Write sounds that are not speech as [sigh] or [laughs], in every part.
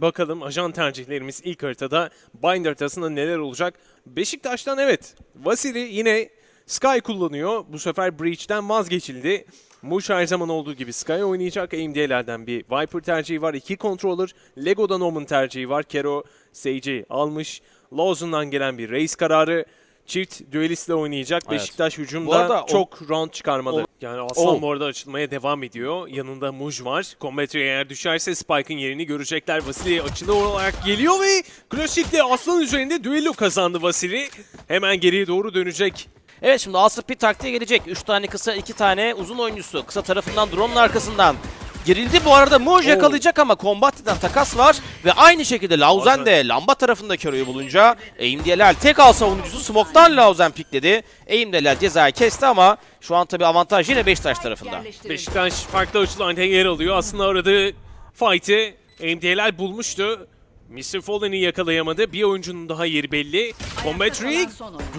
Bakalım ajan tercihlerimiz ilk haritada Bind haritasında neler olacak? Beşiktaş'tan evet. Vasili yine Sky kullanıyor. Bu sefer Breach'ten vazgeçildi. Muş her zaman olduğu gibi Sky oynayacak. AMD'lerden bir Viper tercihi var. iki controller. Lego'dan Omen tercihi var. Kero Sage'i almış. Lawson'dan gelen bir race kararı. Çift düelistle oynayacak. Evet. Beşiktaş hücumda arada o- çok round çıkarmadı. Yani Aslan O- bu arada açılmaya devam ediyor. Yanında Muj var. Kombatri eğer düşerse Spike'ın yerini görecekler. Vasili açılı olarak geliyor ve klasikle Aslan üzerinde düello kazandı Vasili. Hemen geriye doğru dönecek. Evet şimdi Asır bir taktiğe gelecek. 3 tane kısa 2 tane uzun oyuncusu. Kısa tarafından drone'un arkasından. Girildi bu arada Moj Oo. yakalayacak ama Combat'ten takas var. Ve aynı şekilde Lauzen de lamba tarafında Kero'yu bulunca Eğimdiyeler tek al savunucusu Smoke'tan Lauzen pikledi. Eğimdiyeler cezayı kesti ama şu an tabi avantaj yine Beşiktaş tarafında. Beşiktaş farklı açılardan yer alıyor. Aslında aradığı fight'ı MD'ler bulmuştu. Mr. Fallen'i yakalayamadı. Bir oyuncunun daha yeri belli. Combat Rig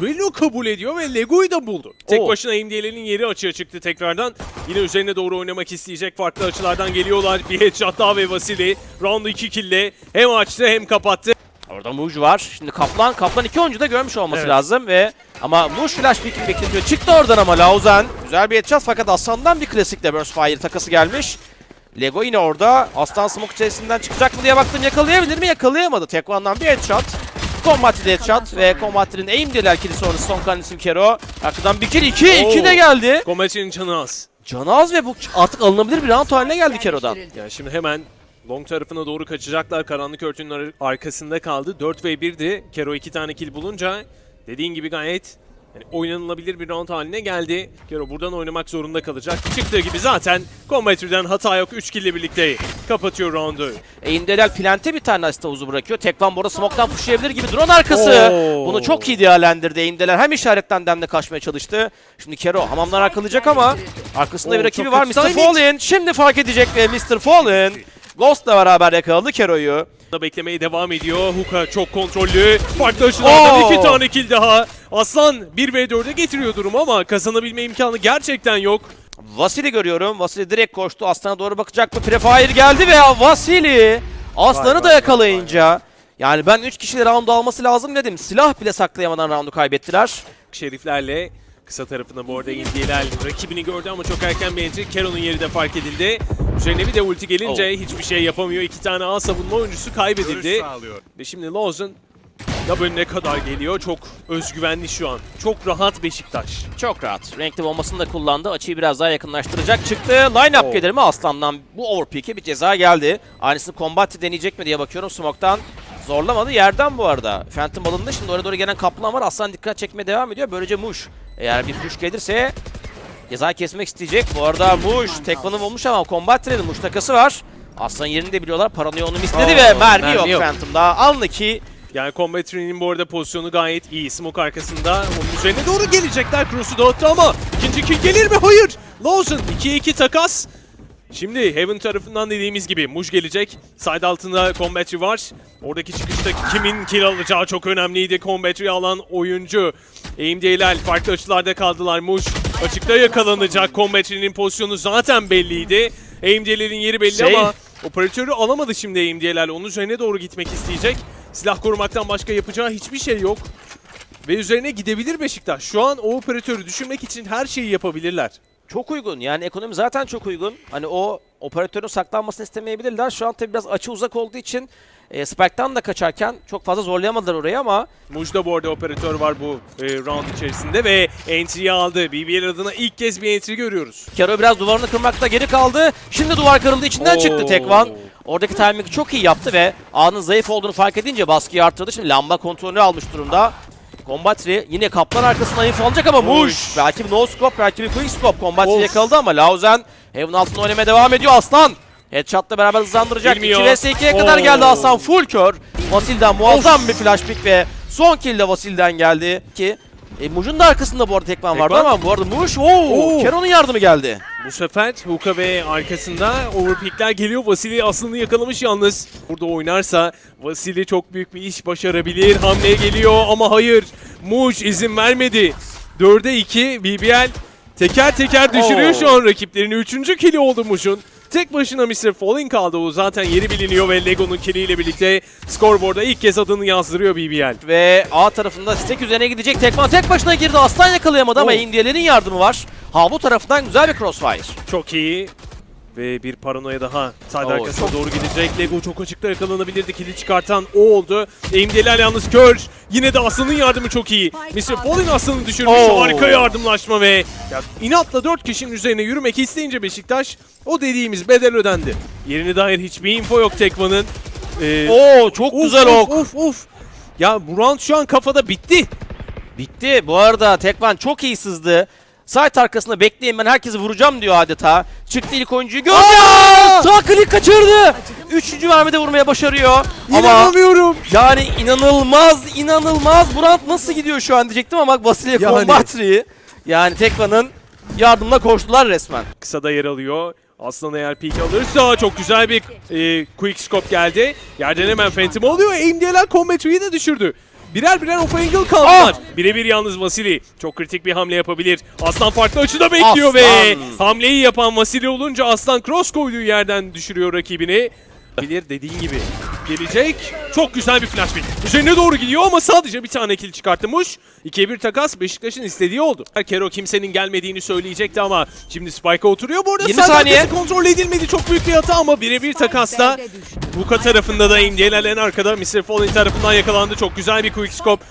duello kabul ediyor ve Lego'yu da buldu. Tek Oo. başına MD'lerin yeri açığa çıktı tekrardan. Yine üzerine doğru oynamak isteyecek farklı açılardan geliyorlar. Bir headshot daha ve Vasili round'u 2 kill'le hem açtı hem kapattı. Orada Muj var. Şimdi Kaplan, Kaplan iki oyuncu da görmüş olması Evet. lazım ve ama Muj flash pick'ini bekletiyor. Çıktı oradan ama Lauzen. Güzel bir headshot fakat Aslan'dan bir klasikle burst fire takası gelmiş. Lego yine orada. Aslan smoke içerisinden çıkacak mı diye baktım yakalayabilir mi? Yakalayamadı. Tekvan'dan bir headshot. Combat'li headshot ve Combat'li'nin aim diyorlar kili sonrası son kanısı Kero. Arkadan bir kill 2, 2 de geldi. Combat'in canı az. Canaz ve bu artık alınabilir bir round haline geldi Kero'dan. Yani şimdi hemen long tarafına doğru kaçacaklar. Karanlık örtünün ar- arkasında kaldı. 4 ve 1'di. Kero 2 tane kill bulunca dediğin gibi gayet yani oynanılabilir bir round haline geldi. Kero buradan oynamak zorunda kalacak. Çıktığı gibi zaten Combatry'den hata yok. 3 kill ile birlikte kapatıyor roundu. Eğimdeler plante bir tane asist havuzu bırakıyor. Tekvan burada smoke'tan pushlayabilir gibi drone arkası. Oo. Bunu çok iyi değerlendirdi. Eğimdeler hem işaretten hem de kaçmaya çalıştı. Şimdi Kero hamamdan arkalayacak ama arkasında Oo, bir rakibi var. Mr. Fallen şimdi fark edecek ve Mr. Fallen Ghost'la beraber yakaladı Kero'yu. Beklemeye devam ediyor. Huka çok kontrollü. Farklı açılardan iki tane kill daha. Aslan 1 v 4'e getiriyor durumu ama kazanabilme imkanı gerçekten yok. Vasili görüyorum. Vasili direkt koştu. Aslan'a doğru bakacak mı? Prefire geldi ve Vasili Aslan'ı Vay, da vay, yakalayınca yani ben 3 kişiyle round alması lazım dedim. Silah bile saklayamadan roundu kaybettiler. Şeriflerle kısa tarafına bu arada indiler. Rakibini gördü ama çok erken bir entry. Kero'nun yeri de fark edildi. Üzerine bir de ulti gelince hiçbir şey yapamıyor. İki tane A savunma oyuncusu kaybedildi. Ve şimdi Lawson da ne kadar geliyor. Çok özgüvenli şu an. Çok rahat Beşiktaş. Çok rahat. Renkli bombasını da kullandı. Açıyı biraz daha yakınlaştıracak. Çıktı. Line-up Oo. gelir mi? Aslan'dan bu overpeak'e bir ceza geldi. Aynısını Combat deneyecek mi diye bakıyorum. Smoke'tan zorlamadı. Yerden bu arada. Phantom alındı. Şimdi oraya doğru gelen Kaplan var. Aslan dikkat çekmeye devam ediyor. Böylece Muş. Eğer bir push gelirse ceza kesmek isteyecek. Bu arada Muş tekvanı bulmuş ama Combat Trade'in Muş takası var. Aslan yerini de biliyorlar. Paranoya onu misledi Oo, ve mermi, mermi yok, yok. Phantom'da. Anlı ki Yani Combat Tree'nin bu arada pozisyonu gayet iyi. Smoke arkasında. Onun üzerine doğru gelecekler. Cross'u dağıttı ama ikinci kill gelir mi? Hayır. Lawson 2'ye 2 takas. Şimdi Heaven tarafından dediğimiz gibi Muj gelecek. Side altında Combatry var. Oradaki çıkışta kimin kill alacağı çok önemliydi. Combatry alan oyuncu. AMD'ler farklı açılarda kaldılar. Muj açıkta yakalanacak. Combatry'nin pozisyonu zaten belliydi. AMD'lerin yeri belli Şey- ama operatörü alamadı şimdi AMD'ler. Onun üzerine doğru gitmek isteyecek. Silah korumaktan başka yapacağı hiçbir şey yok. Ve üzerine gidebilir Beşiktaş. Şu an o operatörü düşürmek için her şeyi yapabilirler. Çok uygun. Yani ekonomi zaten çok uygun. Hani o operatörün saklanmasını istemeyebilirler. Şu an tabii biraz açı uzak olduğu için e, Spike'tan da kaçarken çok fazla zorlayamadılar orayı ama Muj'da bu arada operatör var bu e, round içerisinde ve entry'yi aldı. BBL adına ilk kez bir entry görüyoruz. Kero biraz duvarını kırmakta geri kaldı. Şimdi duvar kırıldı içinden Oo. çıktı Tekvan. Oradaki timingi çok iyi yaptı ve A'nın zayıf olduğunu fark edince baskıyı arttırdı. Şimdi lamba kontrolünü almış durumda. Combatri yine kaplan arkasına info alacak ama Muş. Belki bir no scope, belki bir quick scope. Combatri Of. yakaladı ama Lauzen Heaven altında oynamaya devam ediyor Aslan. Headshot'la beraber hızlandıracak. Bilmiyor. 2 vs 2'ye kadar geldi Aslan full kör. Vasil'den muazzam bir flash pick ve son kill de Vasil'den geldi ki e, Muj'un da arkasında bu arada Tekvan vardı Tekvan. ama bu arada Muş, oo, Oo. Kero'nun yardımı geldi. Bu sefer Huka ve arkasında overpickler geliyor. Vasili aslında yakalamış yalnız. Burada oynarsa Vasili çok büyük bir iş başarabilir. Hamleye geliyor ama hayır. Muj izin vermedi. 4'e 2 BBL teker teker düşürüyor Oo. şu an rakiplerini. Üçüncü kili oldu Muj'un. Tek başına Mr. Falling kaldı. O zaten yeri biliniyor ve Lego'nun kiliyle birlikte scoreboard'a ilk kez adını yazdırıyor BBL. Ve A tarafında stack üzerine gidecek. Tekman tek başına girdi. Aslan yakalayamadı ama Oh. India'lerin yardımı var. Havlu tarafından güzel bir crossfire. Çok iyi. Ve bir paranoya daha side arkasına çok- doğru gidecek. Lego çok açıkta yakalanabilirdi. Kili çıkartan o oldu. Eğimdeler yalnız kör. Yine de Aslan'ın yardımı çok iyi. Mr. Falling Aslan'ı düşürmüş. Oo. Harika yardımlaşma ve ya, inatla 4 kişinin üzerine yürümek isteyince Beşiktaş o dediğimiz bedel ödendi. Yerine dair hiçbir info yok Tekman'ın. Ee, Oo çok of, güzel ok. Of of. Ya bu round şu an kafada bitti. Bitti. Bu arada Tekman çok iyi sızdı. Site arkasında bekleyin ben herkesi vuracağım diyor adeta. Çıktı ilk oyuncuyu gördü. Aa! Sağ klik kaçırdı. Üçüncü mermide vurmaya başarıyor. Ama İnanamıyorum. yani inanılmaz inanılmaz. Brand nasıl gidiyor şu an diyecektim ama Vasily Yani. Kombatri. Yani Tekman'ın yardımına koştular resmen. kısada yer alıyor. Aslan eğer peek alırsa çok güzel bir e, quick scope geldi. Yerden hemen Phantom alıyor. AMD'ler Combat de düşürdü. Birer birer off angle kaldılar. Birebir yalnız Vasily çok kritik bir hamle yapabilir. Aslan farklı açıda bekliyor ve Aslan. hamleyi yapan Vasily olunca Aslan cross koyduğu yerden düşürüyor rakibini. Bilir dediğin gibi gelecek. Çok güzel bir flash pick. Üzerine doğru gidiyor ama sadece bir tane kill çıkartmış. 2'ye 1 takas Beşiktaş'ın istediği oldu. Kero kimsenin gelmediğini söyleyecekti ama şimdi Spike'a oturuyor. Bu arada 20 side saniye. kontrol edilmedi. Çok büyük bir hata ama birebir takasta Buka tarafında da Indielal en arkada. Mr. Fallen tarafından yakalandı. Çok güzel bir quick scope.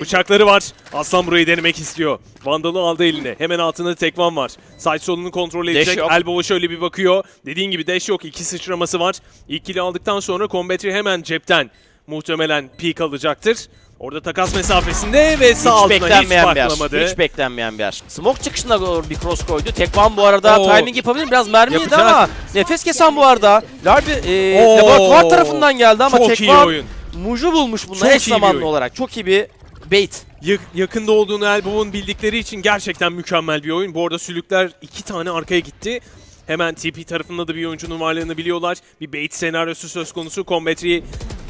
Bıçakları var. Aslan burayı denemek istiyor. Vandal'ı aldı eline. Hemen altında Tekvan var. Side solunu kontrol edecek. Elbow'a şöyle bir bakıyor. Dediğin gibi dash yok. İki sıçraması var. İlk kill'i aldıktan sonra Combatry hemen cepten muhtemelen peek alacaktır. Orada takas mesafesinde ve sağ Hiç altına hiç beklenmeyen bir yer. Hiç beklenmeyen bir yer. Smoke çıkışında doğru bir cross koydu. Tekvan bu arada Oo. timing yapabilir. Biraz mermi yedi ama nefes kesen bu arada. Larbi e, laboratuvar tarafından geldi ama Çok oyun. Muju bulmuş bunda Çok eş zamanlı olarak. Çok iyi bir bait. Yak- yakında olduğunu Elbow'un bildikleri için gerçekten mükemmel bir oyun. Bu arada sülükler iki tane arkaya gitti. Hemen TP tarafında da bir oyuncunun varlığını biliyorlar. Bir bait senaryosu söz konusu. Combatry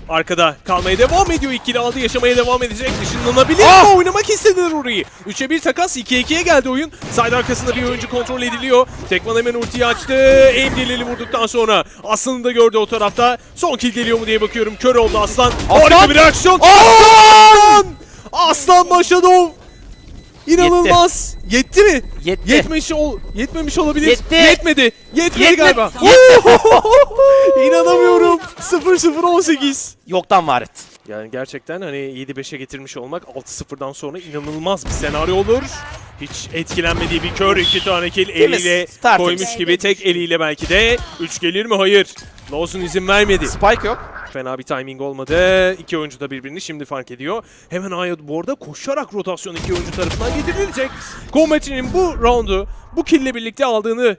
arkada kalmaya devam ediyor. İkili aldı yaşamaya devam edecek. Işınlanabilir Ah! ama oynamak istediler orayı. 3'e 1 takas 2'ye 2'ye geldi oyun. Side arkasında bir oyuncu kontrol ediliyor. Tekman hemen ultiyi açtı. Aim delili vurduktan sonra Aslan'ı da gördü o tarafta. Son kill geliyor mu diye bakıyorum. Kör oldu Aslan. Harika bir reaksiyon. Aslan! Aslan Başadov. İnanılmaz. Yetti, mi? Yetti. Yetmiş ol yetmemiş olabilir. Yetti. Yetmedi. Yetmedi Yetmedi. galiba. [laughs] İnanamıyorum. 0-0-18. Yoktan var et. Yani gerçekten hani 7-5'e getirmiş olmak 6-0'dan sonra inanılmaz bir senaryo olur. Hiç etkilenmediği bir kör iki tane kill eliyle tertemiz. koymuş gibi tek eliyle belki de 3 gelir mi? Hayır. Lawson izin vermedi. Spike yok. Fena bir timing olmadı. İki oyuncu da birbirini şimdi fark ediyor. Hemen Aya bu arada koşarak rotasyon iki oyuncu tarafından getirilecek. Combat'inin bu roundu bu kille birlikte aldığını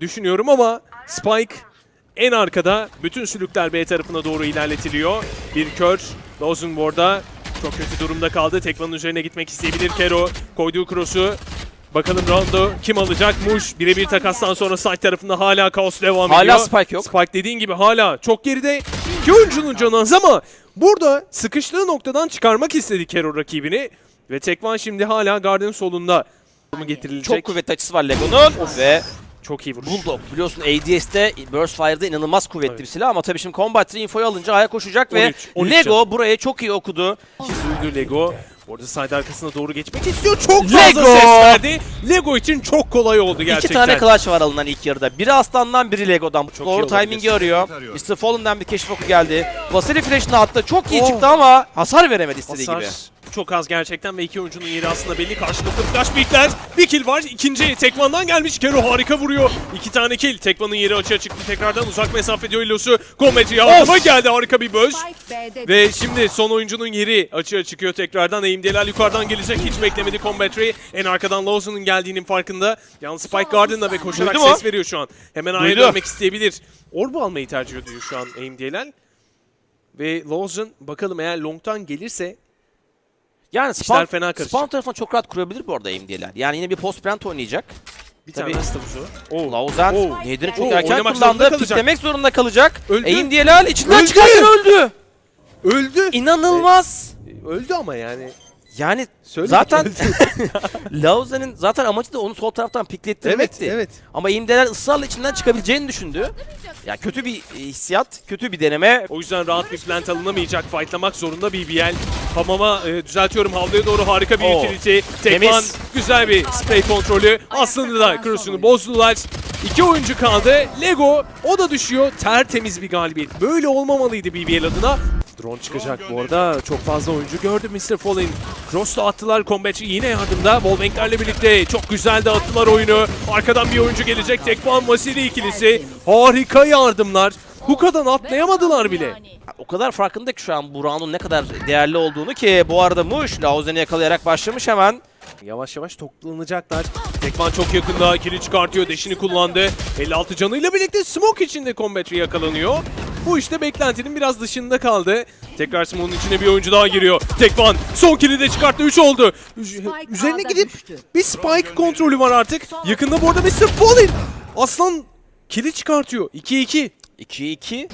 düşünüyorum ama Spike en arkada bütün sülükler B tarafına doğru ilerletiliyor. Bir kör. Arada çok kötü durumda kaldı. Tekvanın üzerine gitmek isteyebilir Kero. Koyduğu cross'u Bakalım roundu kim alacak? Muş birebir takastan sonra side tarafında hala kaos devam Hala ediyor. Spike yok. Spike dediğin gibi hala çok geride. İki oyuncunun canı az ama burada sıkıştığı noktadan çıkarmak istedi Kero rakibini. Ve Tekvan şimdi hala Garden solunda getirilecek? Çok kuvvetli açısı var Lego'nun ve Çok iyi vuruş. Bulldog biliyorsun ADS'te Burst Fire'da inanılmaz kuvvetli Evet. bir silah ama tabii şimdi Combat infoyu alınca aya koşacak ve 13, 13 Lego canı. burayı çok iyi okudu. Duydu Lego. Orada side arkasına doğru geçmek istiyor. Çok fazla Lego! ses verdi. Lego için çok kolay oldu gerçekten. İki tane clutch var alınan ilk yarıda. Biri Aslan'dan biri Lego'dan. Çok Doğru timingi arıyor. Mr. Fallen'den bir keşif oku geldi. Vasily flash'ını attı. Çok iyi Oh. çıktı ama hasar veremedi istediği Hasar gibi. Çok az gerçekten ve iki oyuncunun yeri aslında belli. Karşılıklı flash pickler. Bir kill var. İkinci Tekvan'dan gelmiş. Kero harika vuruyor. İki tane kill. Tekvan'ın yeri açığa çıktı. Tekrardan uzak mesafe düellosu. Combat'e yardıma geldi. Harika bir böz. Ve şimdi son oyuncunun yeri açığa çıkıyor tekrardan. Aimdeler yukarıdan gelecek. Hiç beklemedi Combatry. En arkadan Lawson'un geldiğinin farkında. Yalnız Spike Garden'da ve koşarak Duydu mu? ses veriyor şu an. Hemen A'ya dönmek isteyebilir. Orbu almayı tercih ediyor şu an Aimdeler. Ve Lawson bakalım eğer long'tan gelirse Yani İşler spawn, fena karışacak. spawn tarafına çok rahat kurabilir bu arada AMD'ler. Yani yine bir post plant oynayacak. bir Tabii. tane stavuzu. Oo. Lauzen Oo. Oo, çok erken oynamak zorunda kullandı. kalacak. Piklemek zorunda kalacak. Öldü. AMD'ler içinden Öldü. çıkarken öldü. Öldü. İnanılmaz. Öldü ama yani Yani Söyle zaten. [laughs] Lauzen'in zaten amacı da onu sol taraftan evet, piklettirmekti. evet. Ama imdeler ısrarla içinden çıkabileceğini düşündü. Ya kötü bir e, hissiyat, kötü bir deneme. O yüzden rahat bir plant alınamayacak. Fightlamak zorunda BBL. Hamama e, düzeltiyorum. Havluya doğru harika bir Oo, utility. Tekman temiz. güzel bir spray kontrolü. Aslında da cross'unu bozdular. İki oyuncu kaldı. Lego o da düşüyor. Tertemiz bir galibiyet. Böyle olmamalıydı BBL adına. Drone çıkacak bu arada. Çok fazla oyuncu gördü Mr. Fallen. Cross'la attılar. Combatçi yine yardımda. Wallbank'lerle birlikte çok güzel de attılar oyunu. Arkadan bir oyuncu gelecek. Tekman Vasili ikilisi. Harika yardımlar. Hookah'dan atlayamadılar bile. O kadar farkında ki şu an bu round'un ne kadar değerli olduğunu ki bu arada Muş Lauzen'i yakalayarak başlamış hemen. Yavaş yavaş toplanacaklar. Tekman çok yakında. Kili çıkartıyor. Deşini kullandı. 56 canıyla birlikte Smoke içinde Combatry yakalanıyor. Bu işte beklentinin biraz dışında kaldı. Tekrar Smoke'un içine bir oyuncu daha giriyor. Tekman son kili de çıkarttı. 3 oldu. Üz- Üzerine gidip düştü. bir spike kontrolü var artık. Yakında bu arada Mr. Fallen. Aslan kili çıkartıyor. 2-2. 2-2. O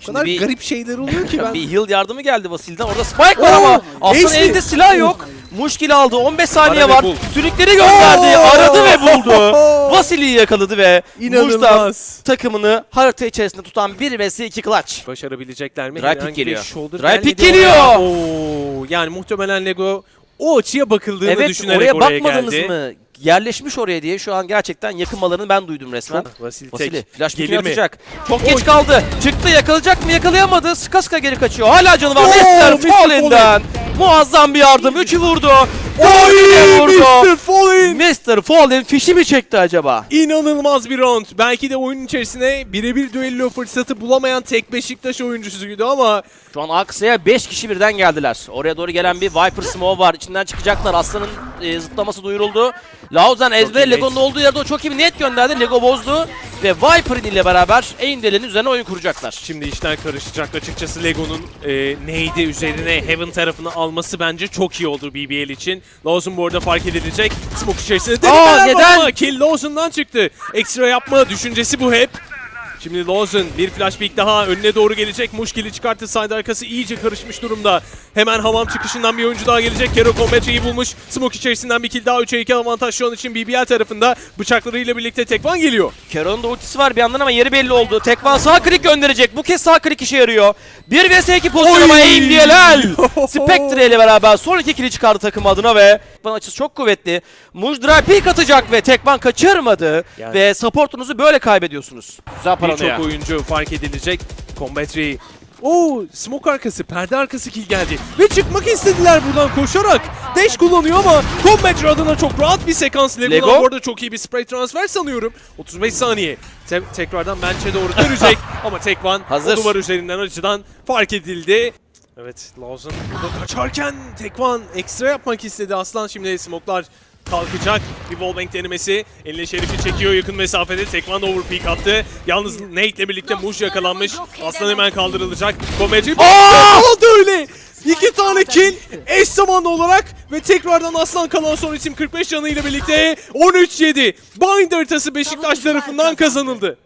Şimdi kadar bir, garip şeyler oluyor ki [laughs] ben. bir heal yardımı geldi Vasil'den. Orada spike var ama Oo, Aslan Ace elinde mi? silah yok. Muşkil aldı. 15 saniye Ara ve var. bul. Sürükleri gönderdi. Oo! Aradı ve buldu. [laughs] Vasili'yi yakaladı ve Muş'tan İnanılmaz. takımını harita içerisinde tutan 1 vs 2 clutch. Başarabilecekler mi? Dry pick Herhangi bir geliyor. shoulder Dry pick gelmedi geliyor. oraya. Oo, yani muhtemelen Lego o açıya bakıldığını Evet düşünerek oraya oraya, bakmadınız geldi. mı? Yerleşmiş oraya diye şu an gerçekten yakınmalarını ben duydum resmen. Vasili Vasili tek. flash Gelir pickini mi? atacak. Çok Oy. geç kaldı. Çıktı yakalayacak mı yakalayamadı. Sıka sıka geri kaçıyor. Hala canı var. Oo, Mr. Mr. Fallen'den. Muazzam bir yardım. Üçü vurdu. Oy vurdu. Mr. Fallen! Mr. Fallen fişi mi çekti acaba? İnanılmaz bir round. Belki de oyunun içerisine birebir düello fırsatı bulamayan tek Beşiktaş oyuncusuydu ama Şu an Aksa'ya 5 kişi birden geldiler. Oraya doğru gelen bir Viper Smoke var. İçinden çıkacaklar. Aslan'ın e, zıplaması duyuruldu. Lauzan iyi Ezbe net. Lego'nun olduğu yerde o çok iyi bir net gönderdi. Lego bozdu. Ve Viper'in ile beraber Eindele'nin üzerine oyun kuracaklar. şimdi işler karışacak. Açıkçası Lego'nun e, neydi üzerine Heaven tarafını alması bence çok iyi oldu BBL için. Lawson bu arada fark edilecek. Smoke içerisinde denemeler var neden? kill Lawson'dan çıktı. Ekstra yapma düşüncesi bu hep. Şimdi Lawson bir flash pick daha önüne doğru gelecek. Mushkil'i çıkarttı. Side arkası iyice karışmış durumda. Hemen hamam çıkışından bir oyuncu daha gelecek. Kero Combatry'yi bulmuş. Smoke içerisinden bir kill daha. 3'e 2 avantaj şu an için BBL tarafında. Bıçaklarıyla birlikte Tekvan geliyor. Keron'un da ultisi var bir yandan ama yeri belli oldu. Tekvan sağ klik gönderecek. Bu kez sağ klik işe yarıyor. 1 vs 2 pozisyon ama Oy! Eindele. [laughs] Spectre ile beraber son iki kili çıkardı takım adına ve Tekvan açısı çok kuvvetli. Mujdra peek atacak ve Tekvan kaçırmadı. Yani- Ve supportunuzu böyle kaybediyorsunuz. Paranoya. Birçok oyuncu fark edilecek. Combatry. Oo, smoke arkası, perde arkası kill geldi. Ve çıkmak istediler buradan koşarak. Dash kullanıyor ama Combatry adına çok rahat bir sekans. Lego'dan Lego. bu arada çok iyi bir spray transfer sanıyorum. 35 saniye. Te- tekrardan bench'e doğru dönecek. [laughs] ama Tekvan Hazır. duvar üzerinden açıdan fark edildi. Evet, Lawson burada kaçarken Tekvan ekstra yapmak istedi. Aslan şimdi smoke'lar kalkacak. Bir wallbang denemesi. Eline Şerif'i çekiyor yakın mesafede. Tekvan da overpeak attı. Yalnız Nate'le birlikte Muş yakalanmış. Aslan hemen kaldırılacak. Komeci oldu öyle. İki tane kill eş zamanlı olarak ve tekrardan Aslan kalan son isim 45 canıyla birlikte 13-7. Bind haritası Beşiktaş tarafından kazanıldı.